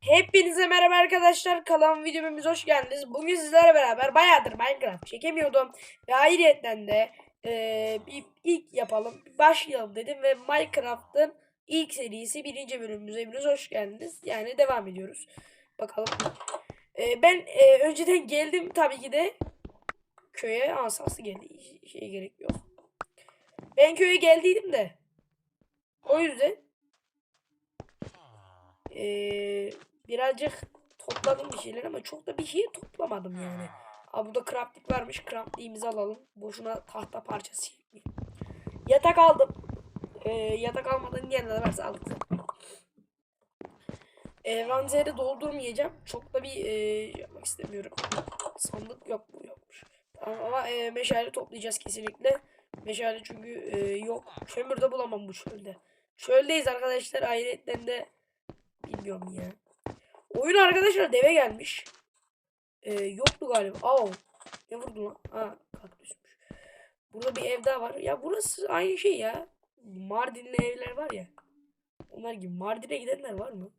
Hepinize merhaba arkadaşlar. Kalan videomuza hoş geldiniz. Bugün sizlerle beraber bayağıdır Minecraft çekemiyordum. Ve ayrıyetten de eee, bir ilk yapalım. Başlayalım dedim ve Minecraft'ın ilk serisi birinci bölümümüze hepiniz hoş geldiniz. Yani devam ediyoruz. Bakalım. Eee, ben eee, önceden geldim tabii ki de köye. Aa sası geldi. Şey gerek yok. Ben köye geldiydim de. O yüzden ee, birazcık topladım bir şeyler ama çok da bir şey toplamadım yani. Aa, burada crafting varmış. Crafting'imizi alalım. Boşuna tahta parçası. Yatak aldım. Ee, yatak almadan yerine varsa aldık. Envanteri doldurmayacağım. Çok da bir e, yapmak istemiyorum. Sandık yok mu yokmuş. Tamam, ama e, meşale toplayacağız kesinlikle. Meşale çünkü e, yok. Kömür de bulamam bu çölde. Çöldeyiz arkadaşlar. Ayrıca de Bilmiyorum ya. Oyun arkadaşlar deve gelmiş. Ee, yoktu galiba. Aa, ne vurdu lan? Ha kaktüsmüş. Burada bir ev daha var. Ya burası aynı şey ya. Mardinli evler var ya. Onlar gibi. Mardin'e gidenler var mı?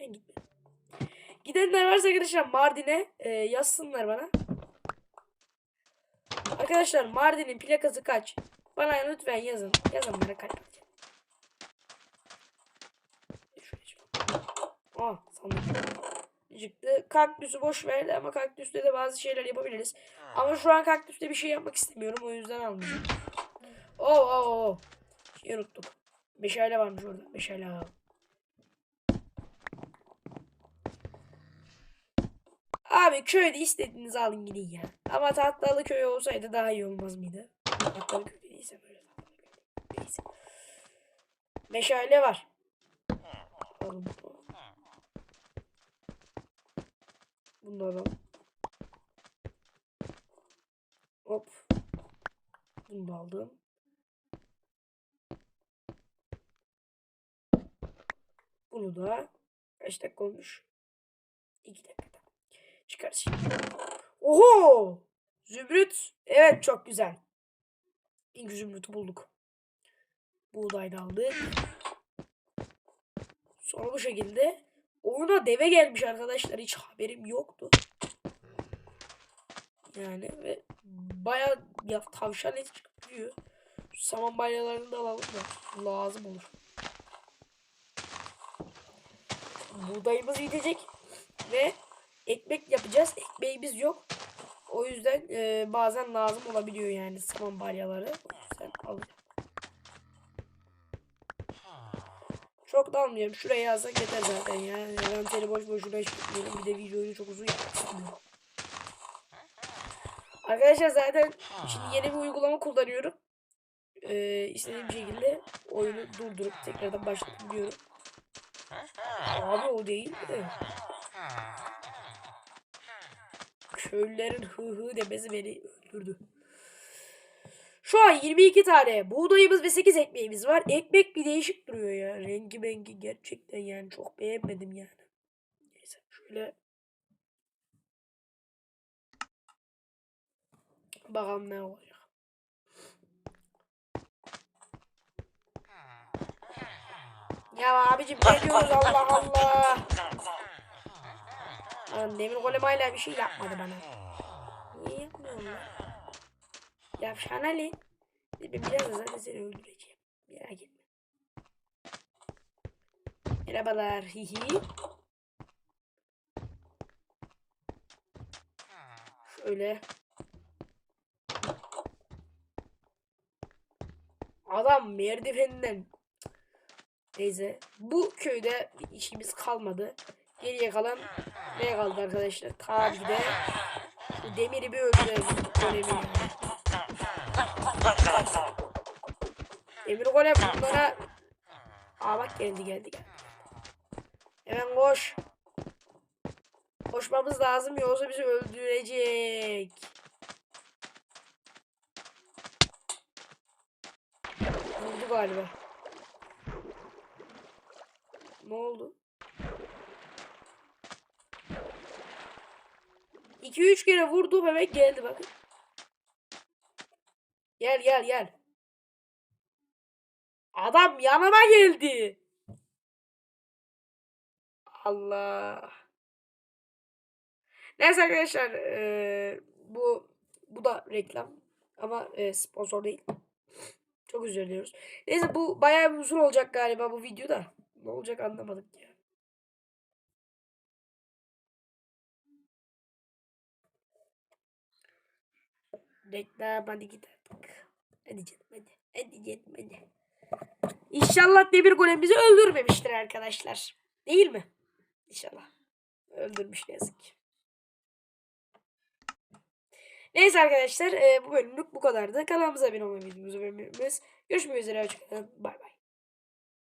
Ben gitmedim. Gidenler varsa arkadaşlar Mardin'e e, yazsınlar bana. Arkadaşlar Mardin'in plakası kaç? Bana lütfen yazın. Yazın bana kaç. Şuraya çıkalım. Aa sandık. Çıktı. Kaktüsü boş verdi ama kaktüste de bazı şeyler yapabiliriz. Ama şu an kaktüste bir şey yapmak istemiyorum. O yüzden almayacağım. Oo oo oo. Şey unuttuk. Meşale varmış orada. Meşale al. Abi köyde istediğinizi alın gidin ya. Ama tahtalı köy olsaydı daha iyi olmaz mıydı? Tahtalı köy değilse böyle tahtalı köy. Neyse. Meşale var. Alın alalım. Hop. Bunu da aldım. Bunu da kaç dakika olmuş? 2 dakikada. Çıkar şimdi. Oho! Zümrüt. Evet çok güzel. İlk zümrütü bulduk. Buğday da aldık. Sonra bu şekilde oyuna deve gelmiş arkadaşlar. Hiç haberim yoktu. Yani ve baya ya tavşan eti çıkıyor. Saman balyalarını da alalım da lazım olur. Buğdayımız gidecek ve ekmek yapacağız. Ekmeğimiz yok. O yüzden e, bazen lazım olabiliyor yani saman balyaları. O yüzden. Çok da almıyorum. Şuraya yazsak yeter zaten ya. Envanteri boş boşuna hiç. Bir de videoyu çok uzun istemiyorum. Arkadaşlar zaten şimdi yeni bir uygulama kullanıyorum. Ee, istediğim şekilde oyunu durdurup tekrardan başlatabiliyorum. Abi o değil de. Köylülerin hı hı demesi beni öldürdü. Şu an 22 tane buğdayımız ve 8 ekmeğimiz var. Ekmek bir değişik duruyor ya. Rengi mengi gerçekten yani çok beğenmedim yani. Neyse şöyle bakalım ne olacak. Ya abicim ne diyoruz Allah Allah. Lan demir golem hala bir şey yapmadı bana. Niye yapmıyorsun lan? Yavşan Ali. Biraz da zaten seni öldüreceğim. Merak etme. Merhabalar. Hihi. Şöyle. Adam merdivenden. Neyse. Bu köyde işimiz kalmadı. Geriye kalan ne kaldı arkadaşlar? Tabii de demiri bir öldürelim. Yani. Demir golem bunlara Aa bak geldi geldi geldi. Hemen koş. Koşmamız lazım yoksa bizi öldürecek. Vurdu galiba. Ne oldu? 2-3 kere vurdu bebek geldi bakın. Gel gel gel. Adam yanıma geldi. Allah. Neyse arkadaşlar eee, bu bu da reklam ama eee, sponsor değil. Çok özür diliyoruz. Neyse bu bayağı bir uzun olacak galiba bu videoda. Ne olacak anlamadık ya. Reklam hadi artık. Hadi canım hadi. Hadi canım hadi. İnşallah demir golem bizi öldürmemiştir arkadaşlar. Değil mi? İnşallah. Öldürmüş ne yazık ki. Neyse arkadaşlar e, bu bölümlük bu kadardı. Kanalımıza abone olmayı, videomuzu beğenmeyi unutmayınız. Görüşmek üzere. Bay bay.